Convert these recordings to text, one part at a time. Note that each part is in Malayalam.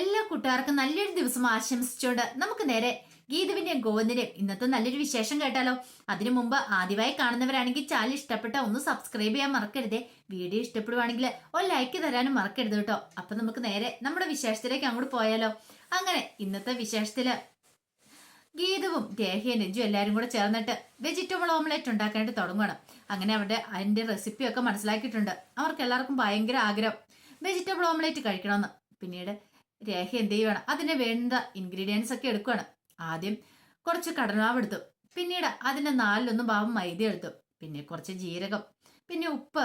എല്ലാ കൂട്ടുകാർക്കും നല്ലൊരു ദിവസം ആശംസിച്ചുകൊണ്ട് നമുക്ക് നേരെ ഗീതുവിന്റെയും ഗോവിന്ദിന്റെയും ഇന്നത്തെ നല്ലൊരു വിശേഷം കേട്ടാലോ. അതിനു മുമ്പ് ആദ്യമായി കാണുന്നവരാണെങ്കിൽ ചാനൽ ഇഷ്ടപ്പെട്ട ഒന്ന് സബ്സ്ക്രൈബ് ചെയ്യാൻ മറക്കരുതേ. വീഡിയോ ഇഷ്ടപ്പെടുവാണെങ്കിൽ ഒരു ലൈക്ക് തരാനും മറക്കരുത് കേട്ടോ. അപ്പൊ നമുക്ക് നേരെ നമ്മുടെ വിശേഷത്തിലേക്ക് അങ്ങോട്ട് പോയാലോ. അങ്ങനെ ഇന്നത്തെ വിശേഷത്തിൽ ഗീതവും ദേഹയും നെഞ്ചും എല്ലാവരും കൂടെ ചേർന്നിട്ട് വെജിറ്റബിൾ ഓംലെറ്റ് ഉണ്ടാക്കാനായിട്ട് തുടങ്ങണം അങ്ങനെ അവരുടെ അതിന്റെ റെസിപ്പിയൊക്കെ മനസ്സിലാക്കിയിട്ടുണ്ട്. അവർക്ക് എല്ലാവർക്കും ഭയങ്കര ആഗ്രഹം. വെജിറ്റബിൾ ഓംലെറ്റ് കഴിക്കണമെന്ന്. പിന്നീട് രേഖ എന്ത് ചെയ്യുവാണ്? അതിന് വേണ്ട ഇൻഗ്രീഡിയൻസ് ഒക്കെ എടുക്കുകയാണ് ആദ്യം കുറച്ച് കടലാവ് എടുത്തു. പിന്നീട് അതിന്റെ നാലിലൊന്നും ഭാവം മൈദ എടുത്തു. പിന്നെ കുറച്ച് ജീരകം പിന്നെ ഉപ്പ്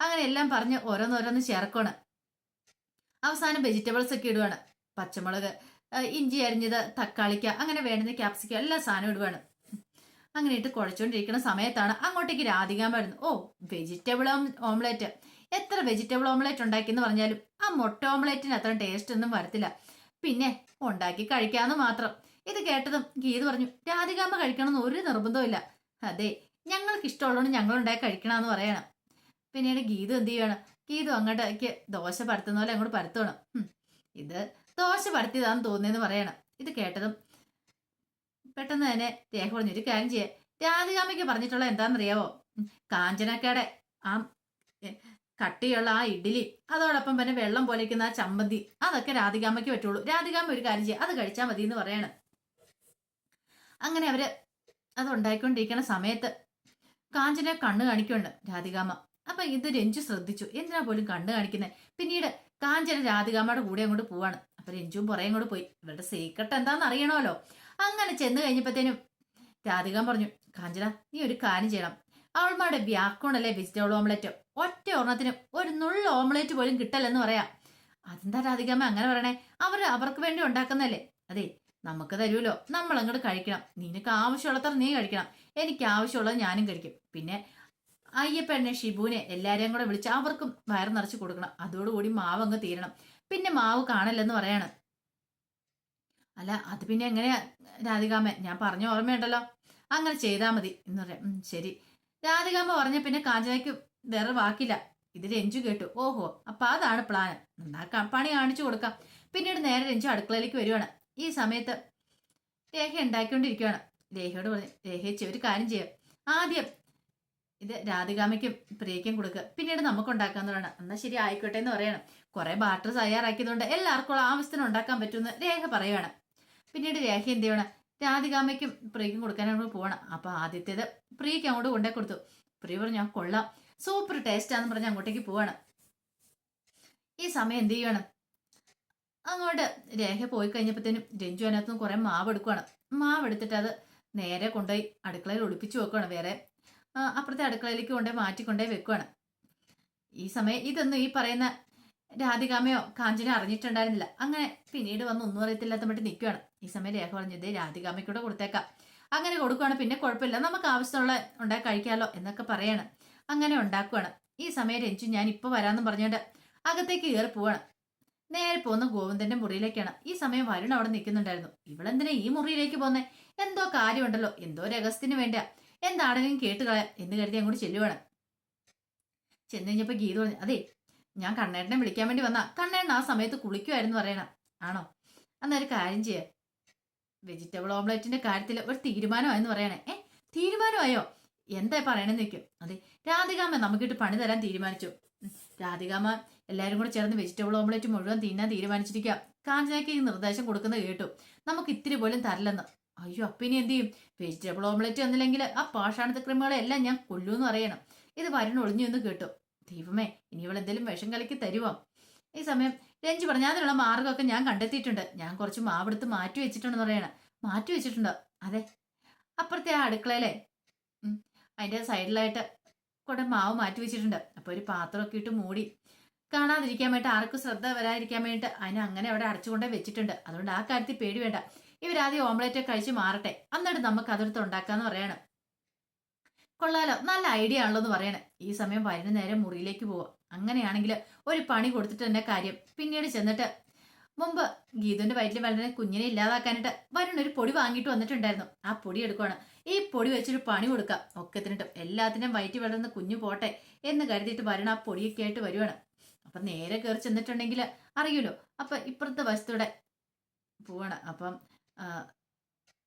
അങ്ങനെ എല്ലാം പറഞ്ഞ് ഓരോന്നോരോന്ന് ചേർക്കുകയാണ് അവസാനം വെജിറ്റബിൾസ് ഒക്കെ ഇടുവാണ്. പച്ചമുളക് ഇഞ്ചി അരിഞ്ഞത് തക്കാളിക്ക അങ്ങനെ വേണ്ടുന്ന ക്യാപ്സിക്ക എല്ലാ സാധനവും ഇടുവാണ്. അങ്ങനെ ഇട്ട് കുഴച്ചുകൊണ്ടിരിക്കുന്ന സമയത്താണ് അങ്ങോട്ടേക്ക് രാധികാൻ വരുന്നത്. ഓ വെജിറ്റബിൾ ഓംലെറ്റ് എത്ര വെജിറ്റബിൾ ഓംലെറ്റ് ഉണ്ടാക്കിയെന്ന് പറഞ്ഞാലും ആ മുട്ട ഓംലെറ്റിന് അത്ര ടേസ്റ്റ് ഒന്നും വരത്തില്ല. പിന്നെ ഉണ്ടാക്കി കഴിക്കാന്ന് മാത്രം. ഇത് കേട്ടതും ഗീത് പറഞ്ഞു രാധികാമ്മ കഴിക്കണമെന്ന് ഒരു നിർബന്ധവും ഇല്ല. അതെ ഞങ്ങൾക്ക് ഇഷ്ടമുള്ളതുകൊണ്ട് ഞങ്ങൾ ഉണ്ടാക്കി കഴിക്കണമെന്ന് പറയണം. പിന്നീട് ഗീതു എന്ത് ചെയ്യണം ഗീതു അങ്ങോട്ടേക്ക് ദോശ പരത്തുന്ന പോലെ അങ്ങോട്ട് പരത്തണം ഇത് ദോശ പരത്തിയതാന്ന് തോന്നിയെന്ന് പറയണം. ഇത് കേട്ടതും പെട്ടെന്ന് തന്നെ രേഖ പറഞ്ഞു ഒരു കാര്യം ചെയ്യാം. രാധികാമ്മയ്ക്ക് പറഞ്ഞിട്ടുള്ള എന്താണെന്നറിയാവോ? കാഞ്ചനക്കയുടെ ആ കട്ടിയുള്ള ആ ഇഡ്ഡലി അതോടൊപ്പം പിന്നെ വെള്ളം പോലെക്കുന്ന ആ ചമ്മന്തി അതൊക്കെ രാധികാമയ്ക്ക് പറ്റുള്ളൂ. രാധികാമ ഒരു കാര്യം ചെയ്യുക അത് കഴിച്ചാൽ മതി എന്ന് പറയാണ്. അങ്ങനെ അവർ അത് ഉണ്ടായിക്കൊണ്ടിരിക്കുന്ന സമയത്ത് കാഞ്ചനെ കണ്ണ് കാണിക്കുന്നുണ്ട് രാധികാമ അപ്പൊ ഇത് രഞ്ജു ശ്രദ്ധിച്ചു. എന്തിനാ പോലും കണ്ണ് കാണിക്കുന്നത് പിന്നീട് കാഞ്ചന രാധികാമയുടെ കൂടെ അങ്ങോട്ട് പോവാണ്. അപ്പൊ രഞ്ജുവും പുറകെ അങ്ങോട്ട് പോയി. ഇവരുടെ സീക്രട്ട് എന്താന്ന് അറിയണമല്ലോ. അങ്ങനെ ചെന്ന് കഴിഞ്ഞപ്പോഴത്തേനും രാധികാമ പറഞ്ഞു കാഞ്ചന നീ ഒരു കാര്യം ചെയ്യണം. അവൾമാരുടെ വ്യാക്കോണല്ലേ വെജിറ്റബിൾ ഓംലെറ്റ് ഒറ്റ ഒരെണ്ണത്തിന് ഒരു നുള്ള ഓംലെറ്റ് പോലും കിട്ടല്ലെന്ന് പറയാം. അതെന്താ രാധികാമ്മ അങ്ങനെ പറയണേ? അവർ അവർക്ക് വേണ്ടി ഉണ്ടാക്കുന്നല്ലേ അതെ നമുക്ക് തരുമല്ലോ നമ്മൾ അങ്ങോട്ട് കഴിക്കണം. നിനക്ക് ആവശ്യമുള്ളത്ര നീ കഴിക്കണം. എനിക്ക് ആവശ്യമുള്ളത് ഞാനും കഴിക്കും. പിന്നെ അയ്യപ്പനെ ഷിബുവിനെ എല്ലാരെയും കൂടെ വിളിച്ച് അവർക്കും വയറ് നിറച്ച് കൊടുക്കണം. അതോടുകൂടി മാവ് അങ്ങ് തീരണം. പിന്നെ മാവ് കാണല്ലെന്ന് പറയാണ്. അല്ല അത് പിന്നെ എങ്ങനെയാ രാധികാമ്മ ഞാൻ പറഞ്ഞ ഓർമ്മയുണ്ടല്ലോ. അങ്ങനെ ചെയ്താൽ മതി എന്ന് പറയാം. ശരി. രാധികാമ്മ പറഞ്ഞ പിന്നെ കാഞ്ചനയ്ക്ക് വേറെ വാക്കില്ല. ഇത് രഞ്ജു കേട്ടു. ഓഹോ അപ്പൊ അതാണ് പ്ലാൻ എന്നാ പണി കാണിച്ചു കൊടുക്കാം. പിന്നീട് നേരെ രഞ്ജു അടുക്കളയിലേക്ക് വരുവാണ്. ഈ സമയത്ത് രേഖ ഉണ്ടാക്കിക്കൊണ്ടിരിക്കുവാണ്. രേഖയോട് പറഞ്ഞു രേഖ ഒരു കാര്യം ചെയ്യാം. ആദ്യം ഇത് രാധികാമയ്ക്കും പ്രിയക്കും കൊടുക്കുക. പിന്നീട് നമുക്ക് ഉണ്ടാക്കാന്ന് പറയണം. എന്നാ ശരി ആയിക്കോട്ടെ എന്ന് പറയണം. കുറെ ബാറ്റർ തയ്യാറാക്കിയതുകൊണ്ട് എല്ലാവർക്കും ആവശ്യത്തിന് ഉണ്ടാക്കാൻ പറ്റുമെന്ന് രേഖ പറയുകയാണ് പിന്നീട് രേഖ എന്ത് ചെയ്യണം? രാധികാമ്മയ്ക്കും പ്രിയക്കും കൊടുക്കാൻ പോകണം അപ്പൊ ആദ്യത്തേത് പ്രിയയ്ക്ക് അങ്ങോട്ട് കൊണ്ടേ കൊടുത്തു. പ്രിയ പറഞ്ഞു ഞാൻ കൊള്ളാം. സൂപ്പർ ടേസ്റ്റാന്ന് പറഞ്ഞ് അങ്ങോട്ടേക്ക് പോവാണ്. ഈ സമയം എന്ത് ചെയ്യണം? അങ്ങോട്ട് രേഖ പോയി കഴിഞ്ഞപ്പോഴത്തേനും രഞ്ജു അതിനകത്തുനിന്ന് കുറെ മാവ് എടുക്കുവാണ്. മാവ് എടുത്തിട്ട് അത് നേരെ കൊണ്ടുപോയി അടുക്കളയിൽ ഒളിപ്പിച്ചു വെക്കുവാണ് വേറെ. അപ്പുറത്തെ അടുക്കളയിലേക്ക് കൊണ്ടുപോയി മാറ്റിക്കൊണ്ടേ വെക്കുവാണ്. ഈ സമയം ഇതൊന്നും ഈ പറയുന്ന രാധികാമയോ കാഞ്ചനോ അറിഞ്ഞിട്ടുണ്ടായിരുന്നില്ല. അങ്ങനെ പിന്നീട് വന്ന് ഒന്നും അറിയത്തില്ലാത്ത മട്ടി നിൽക്കുകയാണ് ഈ സമയം രേഖ പറഞ്ഞത് രാധികാമയ്ക്കൂടെ കൊടുത്തേക്കാം. അങ്ങനെ കൊടുക്കുവാണ്. പിന്നെ കുഴപ്പമില്ല. നമുക്ക് ആവശ്യമുള്ള ഉണ്ടാക്കി കഴിക്കാമല്ലോ എന്നൊക്കെ പറയാണ്. അങ്ങനെ ഉണ്ടാക്കുവാണ്. ഈ സമയം രഞ്ജു ഞാൻ ഇപ്പൊ വരാമെന്ന് പറഞ്ഞുകൊണ്ട് അകത്തേക്ക് കയറി പോവാണ്. നേരെ പോകുന്ന ഗോവിന്ദന്റെ മുറിയിലേക്കാണ്. ഈ സമയം വരുൺ അവിടെ നിൽക്കുന്നുണ്ടായിരുന്നു. ഇവളെന്തിനാ ഈ മുറിയിലേക്ക് പോന്നെ? എന്തോ കാര്യമുണ്ടല്ലോ. എന്തോ രഹസ്യത്തിന് വേണ്ടിയാ. എന്താണെങ്കിലും കേട്ട് കളയാം എന്ന് കരുതി അങ്ങോട്ട് ചെല്ലുവാണ്. ചെന്ന് ഗീത പറഞ്ഞു അതെ ഞാൻ കണ്ണേട്ടനെ വിളിക്കാൻ വേണ്ടി വന്ന. കണ്ണേട്ടൻ ആ സമയത്ത് കുളിക്കുമായിരുന്നു പറയണം. ആണോ? അന്നൊരു കാര്യം ചെയ്യ. വെജിറ്റബിൾ ഓംലെറ്റിന്റെ കാര്യത്തിൽ ഒരു തീരുമാനമായെന്ന് പറയണേ. ഏ? തീരുമാനമായോ? എന്താ പറയണെന്ന് നിൽക്കും അതെ. രാധികാമ്മ നമുക്കിട്ട് പണി തരാൻ തീരുമാനിച്ചു. രാധികാമ രാധികാമ്മ എല്ലാവരും കൂടെ ചേർന്ന് വെജിറ്റബിൾ ഓംലെറ്റ് മുഴുവൻ തിന്നാൻ തീരുമാനിച്ചിരിക്കുക കാഞ്ചനയ്ക്ക് ഈ നിർദ്ദേശം കൊടുക്കുന്നത് കേട്ടു. നമുക്ക് ഇത്തിരി പോലും തരില്ലെന്ന്. അയ്യോ അപ്പിനി എന്ത് ചെയ്യും? വെജിറ്റബിൾ ഓംലെറ്റ് വന്നില്ലെങ്കിൽ ആ പാഷാണത്തെ ക്രിമുകളെല്ലാം ഞാൻ കൊല്ലൂന്ന് പറയണം. ഇത് വരണൊളിഞ്ഞു എന്ന് കേട്ടു. ദൈവമേ ഇനി ഇവൾ എന്തെങ്കിലും വിഷം കലക്കി തരുമോ ഈ സമയം രഞ്ജു പറഞ്ഞു അതിനുള്ള മാർഗമൊക്കെ ഞാൻ കണ്ടെത്തിയിട്ടുണ്ട്. ഞാൻ കുറച്ച് മാവെടുത്ത് മാറ്റി വെച്ചിട്ടുണ്ടെന്ന് പറയണേ. മാറ്റി വെച്ചിട്ടുണ്ടോ? അതെ. അപ്പുറത്തെ ആ അടുക്കളയിലെ അതിന്റെ സൈഡിലായിട്ട് കുറെ മാവ് മാറ്റി വെച്ചിട്ടുണ്ട്. അപ്പോൾ ഒരു പാത്രമൊക്കെ ഇട്ട് മൂടി. കാണാതിരിക്കാൻ വേണ്ടി ആർക്കും ശ്രദ്ധ വരാതിരിക്കാൻ വേണ്ടിയിട്ട് അതിനെ അങ്ങനെ അവിടെ അടച്ചുകൊണ്ടേ വെച്ചിട്ടുണ്ട്. അതുകൊണ്ട് ആ കാര്യത്തിൽ പേടി വേണ്ട. ഇവരാദ്യം ഓംലെറ്റ് കഴിച്ച് മാറട്ടെ. എന്നിട്ട് നമുക്ക് അതെടുത്ത് ഉണ്ടാക്കാന്ന് പറയണം. കൊള്ളാലോ. നല്ല ഐഡിയ ആണല്ലോ എന്ന് പറയണേ. ഈ സമയം വരുന്ന നേരം മുറിയിലേക്ക് പോവാം. അങ്ങനെയാണെങ്കിൽ ഒരു പണി കൊടുത്തിട്ട് തന്നെ കാര്യം. പിന്നീട് ചെന്നിട്ട് മുമ്പ് ഗീതുവിന്റെ വയറ്റിൽ വളരെ കുഞ്ഞിനെ ഇല്ലാതാക്കാനായിട്ട് വരുൺ ഒരു പൊടി വാങ്ങിയിട്ട് വന്നിട്ടുണ്ടായിരുന്നു. ആ പൊടി എടുക്കുവാണ്. ഈ പൊടി വെച്ചൊരു പണി കൊടുക്കാം. ഒക്കെ ഒക്കത്തിനിട്ടും എല്ലാത്തിനും വയറ്റിൽ വളർന്ന കുഞ്ഞു പോട്ടെ എന്ന് കരുതിയിട്ട് വരുൺ ആ പൊടിയൊക്കെ ആയിട്ട് വരുവാണ്. അപ്പൊ നേരെ കയറി ചെന്നിട്ടുണ്ടെങ്കിൽ അറിയൂലോ അപ്പൊ ഇപ്പുറത്തെ വശത്തൂടെ പോവാണ്. അപ്പം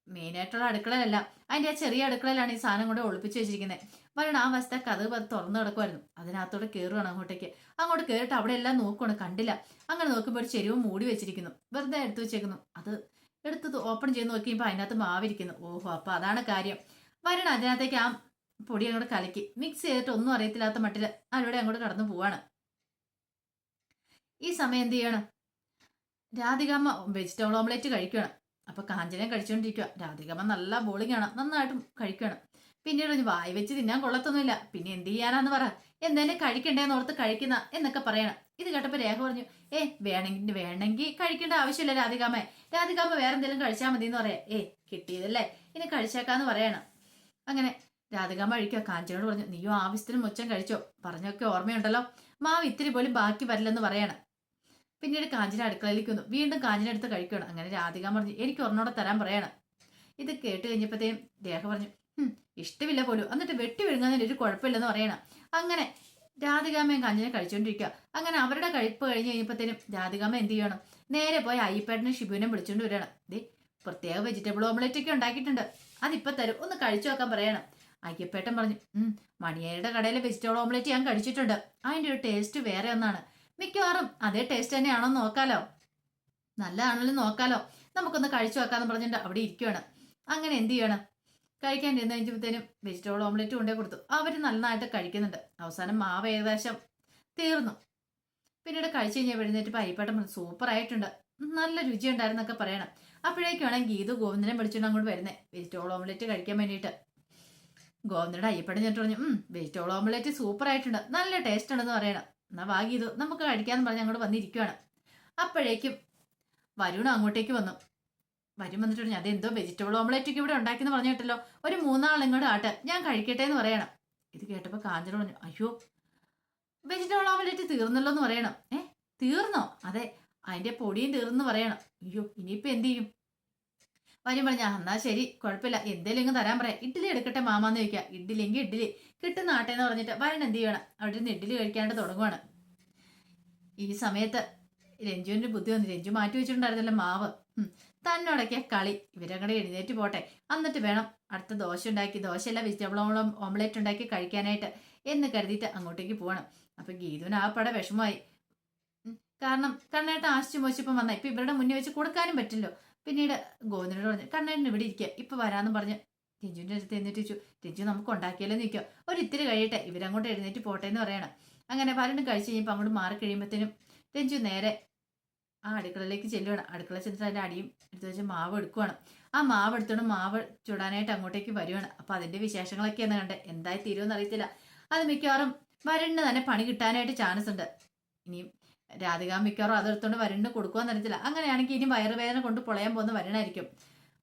മെയിനായിട്ടുള്ള അടുക്കളയിലല്ല അതിന്റെ ആ ചെറിയ അടുക്കളയിലാണ് ഈ സാധനം കൂടെ ഒളിപ്പിച്ച് വെച്ചിരിക്കുന്നത് വരണം ആ വശത്തെ കഥ തുറന്നു കിടക്കുമായിരുന്നു അതിനകത്തോടെ കയറുകയാണ് അങ്ങോട്ടേക്ക്. അങ്ങോട്ട് കയറിയിട്ട് അവിടെ എല്ലാം നോക്കുവാണ്. കണ്ടില്ല. അങ്ങനെ നോക്കുമ്പോൾ ഒരു ചെരുവ് മൂടി വെച്ചിരിക്കുന്നു. വെറുതെ എടുത്തു വെച്ചേക്കുന്നു. അത് എടുത്ത് ഓപ്പൺ ചെയ്ത് നോക്കിയപ്പോൾ അതിനകത്ത് മാവിരിക്കുന്നു. ഓഹോ അപ്പൊ അതാണ് കാര്യം. വരണം അതിനകത്തേക്ക് ആ പൊടി അങ്ങോട്ട് കലക്കി. മിക്സ് ചെയ്തിട്ട് ഒന്നും അറിയത്തില്ലാത്ത മട്ടിൽ അവിടെ അങ്ങോട്ട് കടന്നു പോവാണ്. ഈ സമയം എന്ത് ചെയ്യണം? രാധികാമ്മ വെജിറ്റബിൾ ഓംലെറ്റ് കഴിക്കുകയാണ് അപ്പൊ കാഞ്ചനം കഴിച്ചുകൊണ്ടിരിക്കുക രാധികമ്മ നല്ല ബോളിംഗ് ആണ്. നന്നായിട്ടും കഴിക്കണം. പിന്നീട് ഒരു വായി വെച്ച് തിന്നാൻ കൊള്ളത്തൊന്നുമില്ല. പിന്നെ എന്ത് ചെയ്യാനാന്ന് പറ. എന്തായാലും കഴിക്കണ്ടേന്ന് ഓർത്ത് കഴിക്കുന്ന എന്നൊക്കെ പറയണം. ഇത് കേട്ടപ്പോ രേഖ പറഞ്ഞു ഏ വേണമെങ്കിൽ വേണമെങ്കിൽ കഴിക്കേണ്ട ആവശ്യമില്ല രാധികാമ്മ. രാധികാമ്മ വേറെ എന്തെങ്കിലും കഴിച്ചാൽ മതി എന്ന് പറയാം. ഏ കിട്ടിയതല്ലേ? ഇനി കഴിച്ചേക്കാന്ന് പറയണം. അങ്ങനെ രാധികാമ്മ കഴിക്കുക കാഞ്ചനോട് പറഞ്ഞു നീയോ ആവശ്യത്തിന് മുച്ചം കഴിച്ചോ. പറഞ്ഞൊക്കെ ഓർമ്മയുണ്ടല്ലോ. മാവ് ഇത്തിരി പോലും ബാക്കി വരില്ലെന്ന് പറയണം. പിന്നീട് കാഞ്ചന അടുക്കളയിലേക്ക് വന്നു. വീണ്ടും കാഞ്ചന എടുത്ത് കഴിക്കണം അങ്ങനെ രാധിക പറഞ്ഞു എനിക്ക് ഒരെണ്ണോടെ തരാൻ പറയണം. ഇത് കേട്ട് കഴിഞ്ഞപ്പോഴത്തേയും രേഖ പറഞ്ഞു ഇഷ്ടമില്ല പോലും. എന്നിട്ട് വെട്ടി വിഴുങ്ങുന്നതിന് ഒരു കുഴപ്പമില്ലെന്ന് പറയണം. അങ്ങനെ രാധികാമ്മയും കാഞ്ചനെ കഴിച്ചുകൊണ്ടിരിക്കുക അങ്ങനെ അവരുടെ കഴിപ്പ് കഴിഞ്ഞ് കഴിഞ്ഞപ്പോഴത്തേനും രാധികാമ്മ എന്ത് ചെയ്യണം? നേരെ പോയി അയ്യപ്പേട്ടനും ഷിബുവിനെ വിളിച്ചുകൊണ്ട് വരികയാണ്. ദേ പ്രത്യേക വെജിറ്റബിൾ ഓംലെറ്റ് ഒക്കെ ഉണ്ടാക്കിയിട്ടുണ്ട്. അതിപ്പോ തരും. ഒന്ന് കഴിച്ചു നോക്കാൻ പറയണം. അയ്യപ്പേട്ടൻ പറഞ്ഞു മണിയരുടെ കടയിലെ വെജിറ്റബിൾ ഓംലെറ്റ് ഞാൻ കഴിച്ചിട്ടുണ്ട്. അതിന്റെ ഒരു ടേസ്റ്റ് വേറെ ഒന്നാണ്. മിക്കവാറും അതേ ടേസ്റ്റ് തന്നെയാണോ നോക്കാലോ. നല്ലതാണല്ലോ നോക്കാലോ. നമുക്കൊന്ന് കഴിച്ചു വെക്കാന്ന് പറഞ്ഞിട്ട് അവിടെ ഇരിക്കുവാണ്. അങ്ങനെ എന്ത് ചെയ്യണം? കഴിക്കാൻ ഇരുന്ന് കഴിഞ്ഞപ്പോഴത്തേനും വെജിറ്റബിൾ ഓംലെറ്റ് കൊണ്ടേ കൊടുത്തു. അവർ നന്നായിട്ട് കഴിക്കുന്നുണ്ട്. അവസാനം മാവ് ഏകദേശം തീർന്നു. പിന്നീട് കഴിച്ചു കഴിഞ്ഞാൽ എഴുന്നേറ്റ് പറഞ്ഞു സൂപ്പർ ആയിട്ടുണ്ട്. നല്ല രുചി ഉണ്ടായിരുന്നൊക്കെ പറയണം. അപ്പോഴേക്കാണ് ഗീതു ഗോവിന്ദനെ വിളിച്ചുകൊണ്ട് അങ്ങോട്ട് വരുന്നത് വെജിറ്റബിൾ ഓംലെറ്റ് കഴിക്കാൻ വേണ്ടിയിട്ട്. ഗോവിന്ദയുടെ അയ്യപ്പടം ചെന്നിട്ട് പറഞ്ഞു വെജിറ്റബിൾ ഓംലെറ്റ് സൂപ്പർ ആയിട്ടുണ്ട്. നല്ല ടേസ്റ്റ് ഉണ്ടെന്ന് പറയണം. എന്നാ ഭാഗ്യ ഇത് നമുക്ക് കഴിക്കാന്ന് പറഞ്ഞ് അങ്ങോട്ട് വന്നിരിക്കുവാണ്. അപ്പോഴേക്കും വരുണ അങ്ങോട്ടേക്ക് വന്നു. വരും വന്നിട്ട് പറഞ്ഞു അതെന്തോ വെജിറ്റബിൾ ഓംലെറ്റ് ഒക്കെ ഇവിടെ ഉണ്ടാക്കിയെന്ന് പറഞ്ഞു കേട്ടല്ലോ. ഒരു മൂന്നാളിങ്ങോട് ഇങ്ങോട്ട് ആട്ടെ. ഞാൻ കഴിക്കട്ടെ എന്ന് പറയണം. ഇത് കേട്ടപ്പോൾ കാഞ്ചന പറഞ്ഞു അയ്യോ വെജിറ്റബിൾ ഓംലെറ്റ് തീർന്നല്ലോ എന്ന് പറയണം. ഏ തീർന്നോ? അതെ അതിന്റെ പൊടിയും തീർന്നു പറയണം. അയ്യോ ഇനിയിപ്പോ എന്ത് ചെയ്യും? വരും പറഞ്ഞാ എന്നാ ശരി കുഴപ്പമില്ല എന്തേലും തരാൻ പറയാം. ഇഡ്ഡലി എടുക്കട്ടെ മാമാന്ന് ചോദിക്കുക. ഇഡ്ഡലിയെങ്കിൽ ഇഡ്ഡലി. കിട്ടുന്ന ആട്ടെ എന്ന് പറഞ്ഞിട്ട് വരണം എന്ത് ചെയ്യണം? അവിടെ നിന്ന് ഇഡ്ഡലി കഴിക്കാണ്ട് തുടങ്ങുവാണ്. ഈ സമയത്ത് രഞ്ജുവിന്റെ ബുദ്ധി വന്നു. രഞ്ജു മാറ്റി വെച്ചിട്ടുണ്ടായിരുന്നല്ലോ മാവ്. തന്നോടൊക്കെ കളി. ഇവരങ്ങടെ എഴുന്നേറ്റ് പോട്ടെ. എന്നിട്ട് വേണം അടുത്ത ദോശ ഉണ്ടാക്കി. ദോശയല്ല വെജിറ്റബിൾ ഓംലേറ്റ് ഉണ്ടാക്കി കഴിക്കാനായിട്ട് എന്ന് കരുതിയിട്ട് അങ്ങോട്ടേക്ക് പോകണം അപ്പൊ ഗീതുവിന് ആ പട വിഷമമായി കാരണം കണ്ണേട്ട ആശിച്ചു മോശിപ്പം വന്ന. ഇപ്പൊ ഇവരുടെ മുന്നിൽ വെച്ച് കൊടുക്കാനും പറ്റില്ലോ പിന്നീട് ഗോവിന്ദനോട് പറഞ്ഞു കണ്ണേട്ടൻ ഇവിടെ ഇരിക്കുക ഇപ്പൊ വരാന്ന് പറഞ്ഞു രഞ്ജുവിന്റെ അടുത്ത് എഴുന്നേറ്റ് ചോദിച്ചു രഞ്ജു നമുക്ക് ഉണ്ടാക്കിയാലോ നിൽക്കുക ഒരു ഇത്തിരി കഴിയട്ടെ ഇവരങ്ങോട്ട് എഴുന്നേറ്റ് പോട്ടെ എന്ന് പറയണം. അങ്ങനെ പലരും കഴിച്ച് കഴിഞ്ഞപ്പോൾ അങ്ങോട്ട് മാറി കഴിയുമ്പോഴത്തേനും രഞ്ജു നേരെ ആ അടുക്കളയിലേക്ക് ചെല്ലുവാണ്. അടുക്കള ചെന്നിട്ട് അതിന്റെ അടിയും എടുത്തു വെച്ച് മാവ് എടുക്കുവാണ്. ആ മാവ് എടുത്തോണ്ട് മാവ് ചുടാനായിട്ട് അങ്ങോട്ടേക്ക് വരുവാണ്. അപ്പോൾ അതിന്റെ വിശേഷങ്ങളൊക്കെയാണ് കണ്ടത് എന്തായി തീരുമെന്ന് അറിയത്തില്ല. അത് മിക്കവാറും വരുണിന് തന്നെ പണി കിട്ടാനായിട്ട് ചാൻസ് ഉണ്ട്. ഇനിയും രാധിക മിക്കവാറും അതെടുത്തോണ്ട് വരണ്ട് കൊടുക്കുവാൻ തരത്തില്ല അങ്ങനെയാണെങ്കിൽ ഇനി വയറുവേദന കൊണ്ട് പൊളയാൻ പോകുന്ന വരണായിരിക്കും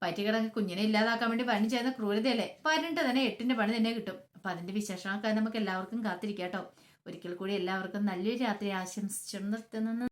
വയറ്റിക്കിടങ്ങ് കുഞ്ഞിനെ ഇല്ലാതാക്കാൻ വേണ്ടി വരണ് ചെയ്യുന്ന ക്രൂരതയല്ലേ? വരണ്ട് തന്നെ എട്ടിന്റെ പണി തന്നെ കിട്ടും. അപ്പൊ അതിന്റെ വിശേഷങ്ങൾക്കായി നമുക്ക് എല്ലാവർക്കും കാത്തിരിക്കാം കേട്ടോ. ഒരിക്കൽ കൂടി എല്ലാവർക്കും നല്ലൊരു രാത്രി ആശംസിച്ചു നിർത്തുന്നു.